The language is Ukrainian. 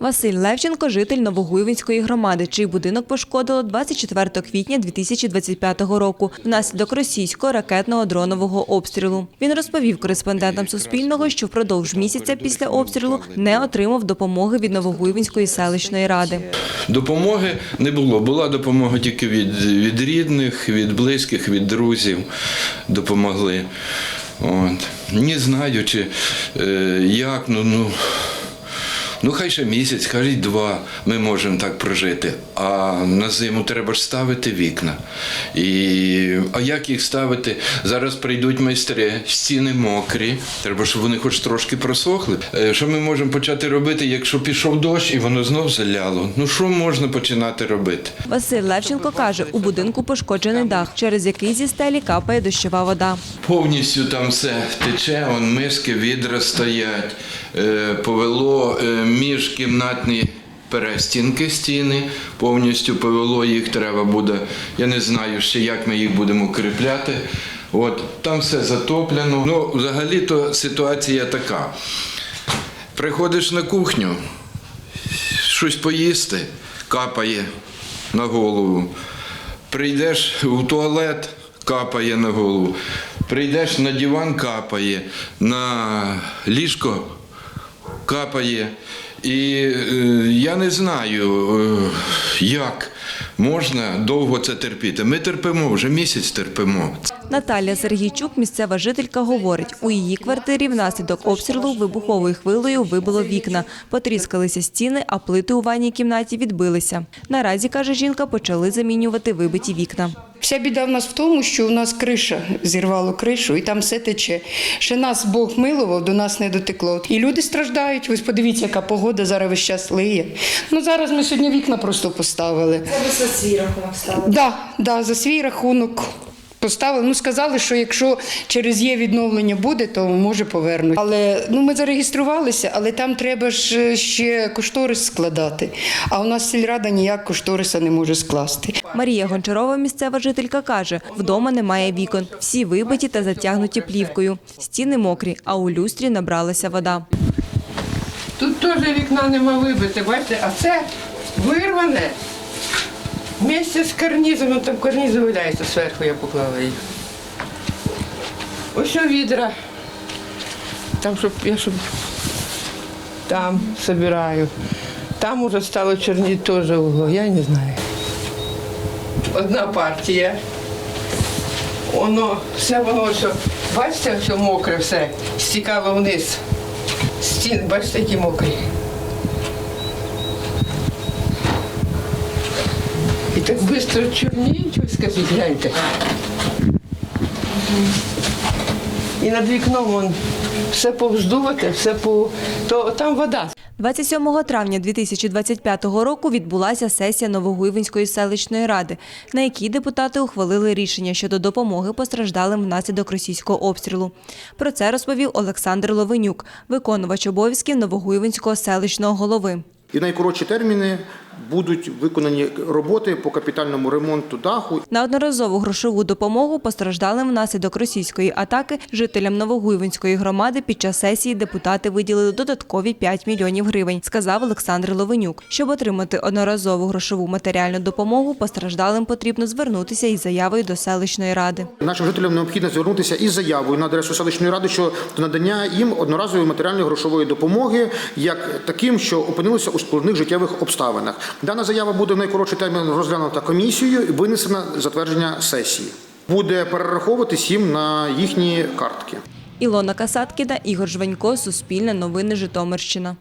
Василь Левченко – житель Новогуйвинської громади, чий будинок пошкодило 24 квітня 2025 року внаслідок російського ракетного дронового обстрілу. Він розповів кореспондентам Суспільного, що впродовж місяця після обстрілу не отримав допомоги від Новогуйвинської селищної ради. Допомоги не було. Була допомога тільки від, від рідних, від близьких, від друзів допомогли. От. Не знаю, чи е, як, ну, ну, ну хай ще місяць, хай два ми можемо так прожити. А на зиму треба ж ставити вікна. І, а як їх ставити? Зараз прийдуть майстри, стіни мокрі, треба, щоб вони хоч трошки просохли. Е, Що ми можемо почати робити, якщо пішов дощ і воно знов заляло? Ну що можна починати робити? Василь Левченко каже, у будинку пошкоджений дах, через який зі стелі капає дощова вода. Повністю там все тече, он миски, відра стоять, е, повело е, міжкімнатні перестінки стіни, повністю повело їх треба буде. Я не знаю ще, як ми їх будемо укріпляти. От, там все затоплено. Ну, взагалі-то ситуація така. Приходиш на кухню, щось поїсти, капає на голову. Прийдеш у туалет, капає на голову. Прийдеш на диван, капає, на ліжко капає. І е, я не знаю, е, як можна довго це терпіти. Ми терпимо, вже місяць терпимо. Наталія Сергійчук, місцева жителька, говорить, у її квартирі внаслідок обстрілу вибуховою хвилею вибило вікна, потріскалися стіни, а плити у ванній кімнаті відбилися. Наразі, каже жінка, почали замінювати вибиті вікна. Вся біда в нас в тому, що у нас криша зірвало кришу, і там все тече. Ще нас Бог милував, до нас не дотекло. І люди страждають. Ось подивіться, яка погода зараз весь час лиє. Ну зараз ми сьогодні вікна просто поставили. Це ви за свій рахунок ставили? Да, да, за свій рахунок. Поставили, ну сказали, що якщо через є відновлення буде, то може повернуть. Але ну ми зареєструвалися, але там треба ж ще кошторис складати. А у нас сільрада ніяк кошториса не може скласти. Марія Гончарова, місцева жителька, каже, вдома немає вікон, всі вибиті та затягнуті плівкою. Стіни мокрі, а у люстрі набралася вода. Тут теж вікна нема вибите, бачите, а це вирване. Вместе з карнізом, ну, там карніз валяється, зверху я поклала їх. Ось відра. Там, щоб я щоб там собираю. Там уже стало чорні теж угло, я не знаю. Одна партія. Воно, все воно, все, бачите, все мокре, все, стікало вниз. Стін, бачите, які мокрі. Так швидко чорніють, ви скажіть, гляньте. І над вікном вон, все повздувати, все по. То там вода. 27 травня 2025 року відбулася сесія Новогуйвинської селищної ради, на якій депутати ухвалили рішення щодо допомоги постраждалим внаслідок російського обстрілу. Про це розповів Олександр Ловенюк, виконувач обов'язків Новогуйвинського селищного голови. І найкоротші терміни будуть виконані роботи по капітальному ремонту даху На одноразову грошову допомогу постраждалим внаслідок російської атаки жителям Новогуйвинської громади під час сесії депутати виділили додаткові 5 мільйонів гривень, сказав Олександр Ловенюк. Щоб отримати одноразову грошову матеріальну допомогу, постраждалим потрібно звернутися із заявою до селищної ради. Нашим жителям необхідно звернутися із заявою на адресу селищної ради щодо надання їм одноразової матеріальної грошової допомоги, як таким, що опинилися у складних життєвих обставинах. Дана заява буде в найкоротший термін розглянута комісією і винесена затвердження сесії. Буде перераховуватись їм на їхні картки. Ілона Касаткіна, Ігор Жванько, Суспільне новини Житомирщина.